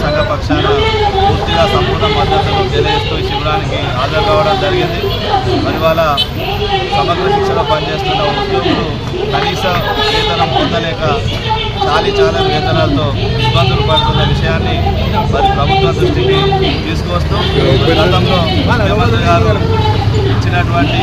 సంఘ పక్షాన పూర్తిగా సంపూర్ణ మద్దతును తెలియజేస్తూ శిబిరానికి హాజరు కావడం జరిగింది. మరి వాళ్ళ సమగ్ర శిక్షణ పనిచేస్తున్న ఉద్యోగులు కనీస వేతనం పొందలేక చాలీ చాలా వేతనాలతో ఇబ్బందులు పడుతున్న విషయాన్ని మరి ప్రభుత్వ దృష్టికి తీసుకువస్తూ. గతంలో ముఖ్యమంత్రి గారు ఇచ్చినటువంటి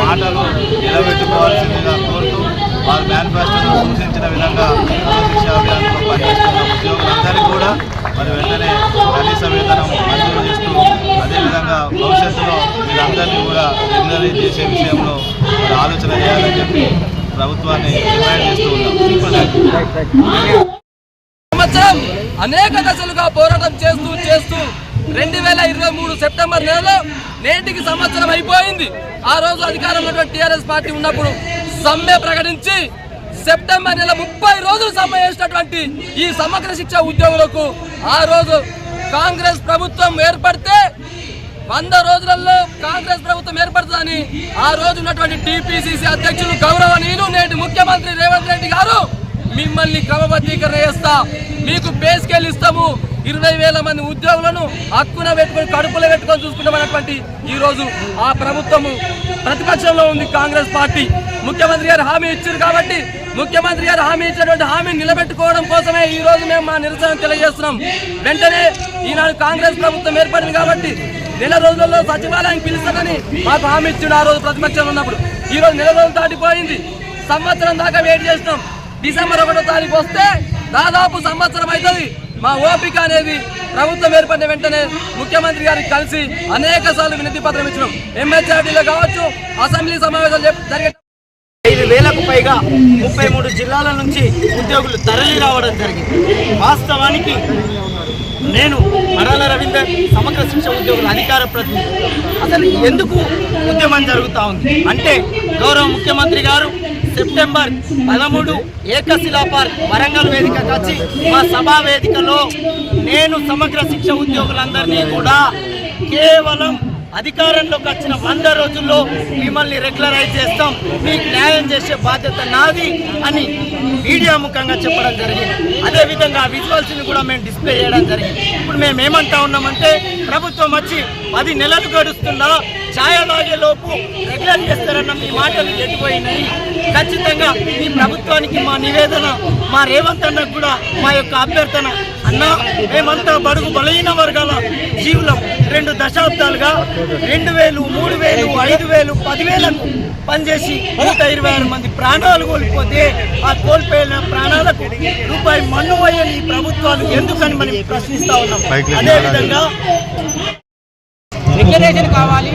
మాటలు నిలబెట్టుకోవాల్సిందిగా కోరుతూ వారు మేనిఫెస్టోలో సూచించిన విధంగా సర్వశిక్ష అభియాన్లో పనిచేస్తున్న ఉద్యోగులందరికీ కూడా మరి వెంటనే కనీస వేతనం మంజూరు చేస్తూ అదేవిధంగా భవిష్యత్తులో వీరందరినీ కూడా రెగ్యులరైజ్ చేసే విషయంలో మరి ఆలోచన చేయాలని చెప్పి ప్రభుత్వాన్ని డిమాండ్ చేస్తూ ఉన్నాం. సంవత్సరం అనేక దశలుగా పోరాటం చేస్తూ చేస్తూ రెండు వేల ఇరవై మూడు సెప్టెంబర్ నెలలో నేటికి సంవత్సరం అయిపోయింది. ఆ రోజు అధికారంలో టీఆర్ఎస్ పార్టీ ఉన్నప్పుడు సమ్మె ప్రకటించి సెప్టెంబర్ నెల ముప్పై రోజులు సమ్మె చేసినటువంటి ఈ సమగ్ర శిక్ష ఉద్యోగులకు ఆ రోజు కాంగ్రెస్ ప్రభుత్వం ఏర్పడితే వంద రోజులలో కాంగ్రెస్ ప్రభుత్వం ఏర్పడుతుందని ఆ రోజు ఉన్నటువంటి టీపీసీసీ అధ్యక్షులు గౌరవనీయులు నేటి ముఖ్యమంత్రి రేవంత్ రెడ్డి గారు మిమ్మల్ని క్రమబద్ధీకరణ చేస్తా. మీకు పే స్కేల్ ఇస్తాము. ఇరవై వేల మంది ఉద్యోగులను హక్కున పెట్టుకొని కడుపులో పెట్టుకొని చూసుకుంటామన్నటువంటి ఈరోజు ఆ ప్రభుత్వము ప్రతిపక్షంలో ఉంది కాంగ్రెస్ పార్టీ. ముఖ్యమంత్రి గారు హామీ ఇచ్చారు కాబట్టి ముఖ్యమంత్రి గారు హామీ ఇచ్చినటువంటి హామీని నిలబెట్టుకోవడం కోసమే ఈ రోజు మేము మా నిరసన తెలియజేస్తున్నాం. వెంటనే ఈనాడు కాంగ్రెస్ ప్రభుత్వం ఏర్పడింది కాబట్టి నెల రోజుల్లో సచివాలయం పిలుస్తానని మాకు హామీ ఇచ్చిండు ఆ రోజు ప్రతిపక్షంలో ఉన్నప్పుడు. ఈ రోజు నెల రోజులు దాటిపోయింది. సంవత్సరం దాకా వెయిట్ చేసినాం డిసెంబర్ ఒకటో తారీఖు వస్తే దాదాపు సంవత్సరం అవుతుంది. మా ఓపిక అనేది ప్రభుత్వం ఏర్పడిన వెంటనే ముఖ్యమంత్రి గారికి కలిసి అనేక సార్లు వినతి పత్రం ఇచ్చినాం. ఎంహెచ్ఆర్డీలో కావచ్చు అసెంబ్లీ సమావేశాలు జరిగే ఐదు వేలకు పైగా ముప్పై మూడు జిల్లాల నుంచి ఉద్యోగులు తరలి రావడం జరిగింది. వాస్తవానికి నేను మరాల రవీందర్ సమగ్ర శిక్ష ఉద్యోగుల అధికార ప్రతినిధి. అసలు ఎందుకు ఉద్యమం జరుగుతూ ఉంది? అంటే గౌరవ ముఖ్యమంత్రి గారు సెప్టెంబర్ పదమూడు ఏకశిలా పార్క్ వరంగల్ వేదిక వచ్చి మా సభా వేదికలో నేను సమగ్ర శిక్ష ఉద్యోగులందరినీ కూడా కేవలం అధికారంలోకి వచ్చిన వంద రోజుల్లో మిమ్మల్ని రెగ్యులరైజ్ చేస్తాం. మీకు న్యాయం చేసే బాధ్యత నాది అని మీడియా ముఖంగా చెప్పడం జరిగింది. అదేవిధంగా ఆ విజువల్స్ని కూడా మేము డిస్ప్లే చేయడం జరిగింది. ఇప్పుడు మేము ఏమంటా ఉన్నామంటే ప్రభుత్వం వచ్చి పది నెలలు గడుస్తున్నా ఛాయ తాగే లోపు రెగ్యులర్ చేస్తారన్న మీ మాటలు ఎదిపోయినాయి ఖచ్చితంగా ఈ ప్రభుత్వానికి మా నివేదన మా రేవంత్ అన్నకు కూడా మా యొక్క అభ్యర్థన. అన్న మేమంతా బడుగు బలహీన వర్గాల జీవులం. రెండు దశాబ్దాలుగా రెండు వేలు మూడు వేలు ఐదు వేలు పదివేలకు పనిచేసి నూట ఇరవై ఆరు మంది ప్రాణాలు కోల్పోతే ఆ కోల్పోయిన ప్రాణాలకు రూపాయి మన్ను వేయని ఈ ప్రభుత్వాలు ఎందుకని మనం ప్రశ్నిస్తా ఉన్నాం. అదేవిధంగా రెగ్యులేషన్ కావాలి.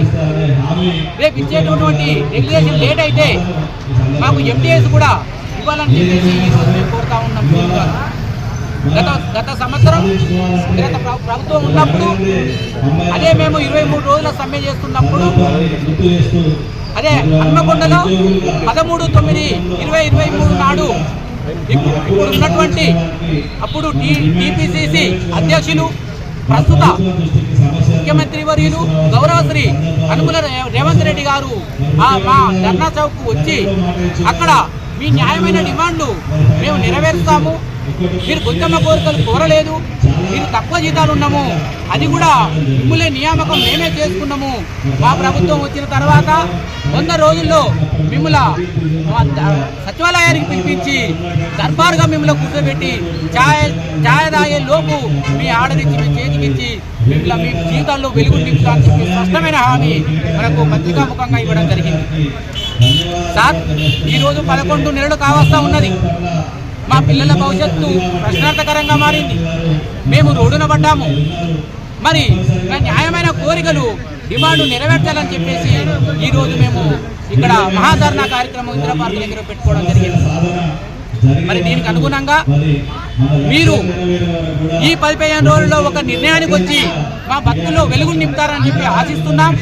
రేపు ఇచ్చేటటువంటి రెగ్యులేషన్ లేట్ అయితే మాకు ఎంటీఎస్ కూడా ఇవ్వాలని చెప్పేసి ఈరోజు మేము కోరుతా ఉన్నాం. గత గత సంవత్సరం గత ప్రభుత్వం ఉన్నప్పుడు అదే మేము ఇరవై మూడు రోజుల సమ్మె చేస్తున్నప్పుడు అదే హన్మకొండలో పదమూడు తొమ్మిది ఇరవై ఇరవై మూడు నాడు ఇప్పుడు ఉన్నటువంటి అప్పుడు టీపీసీసీ అధ్యక్షులు ప్రస్తుత ముఖ్యమంత్రి వర్యులు గౌరవశ్రీ అనుకుల రేవంత్ రెడ్డి గారు మా ధర్నా చౌక్ వచ్చి అక్కడ మీ న్యాయమైన డిమాండ్లు మేము నెరవేరుస్తాము. మీరు గుంతమ్మ కోరికలు కోరలేదు. మీరు తక్కువ జీతాలు ఉన్నాము. అది కూడా మిమ్మల్ని నియామకం మేమే చేసుకున్నాము. మా ప్రభుత్వం వచ్చిన తర్వాత వంద రోజుల్లో మిమ్మల్ని సచివాలయానికి పిలిపించి దర్బార్గా మిమ్మల్ని కూర్చోబెట్టి ఛాయ ఛాయ తాగే లోపు మీ ఆర్డర్ ఇచ్చి మీ చేతికిచ్చి మిమ్మల్ని మీ జీవితాల్లో వెలుగు నింపుతా అని చెప్పి స్పష్టమైన హామీ మనకు పత్రికాముఖంగా ఇవ్వడం జరిగింది. సార్ ఈరోజు పదకొండు నెలలు కావస్తా ఉన్నది. మా పిల్లల భవిష్యత్తు ప్రశ్నార్థకరంగా మారింది. మేము రోడ్డున పడ్డాము. మరి నా న్యాయమైన కోరికలు డిమాండ్ నెరవేర్చాలని చెప్పేసి ఈరోజు మేము ఇక్కడ మహాధర్నా కార్యక్రమం ఇందిరా పార్క్ దగ్గర పెట్టుకోవడం జరిగింది. మరి దీనికి అనుగుణంగా మీరు ఈ పది పదిహేను రోజుల్లో ఒక నిర్ణయానికి వచ్చి మా భక్తుల్లో వెలుగు నింపుతారని చెప్పి ఆశిస్తున్నాం.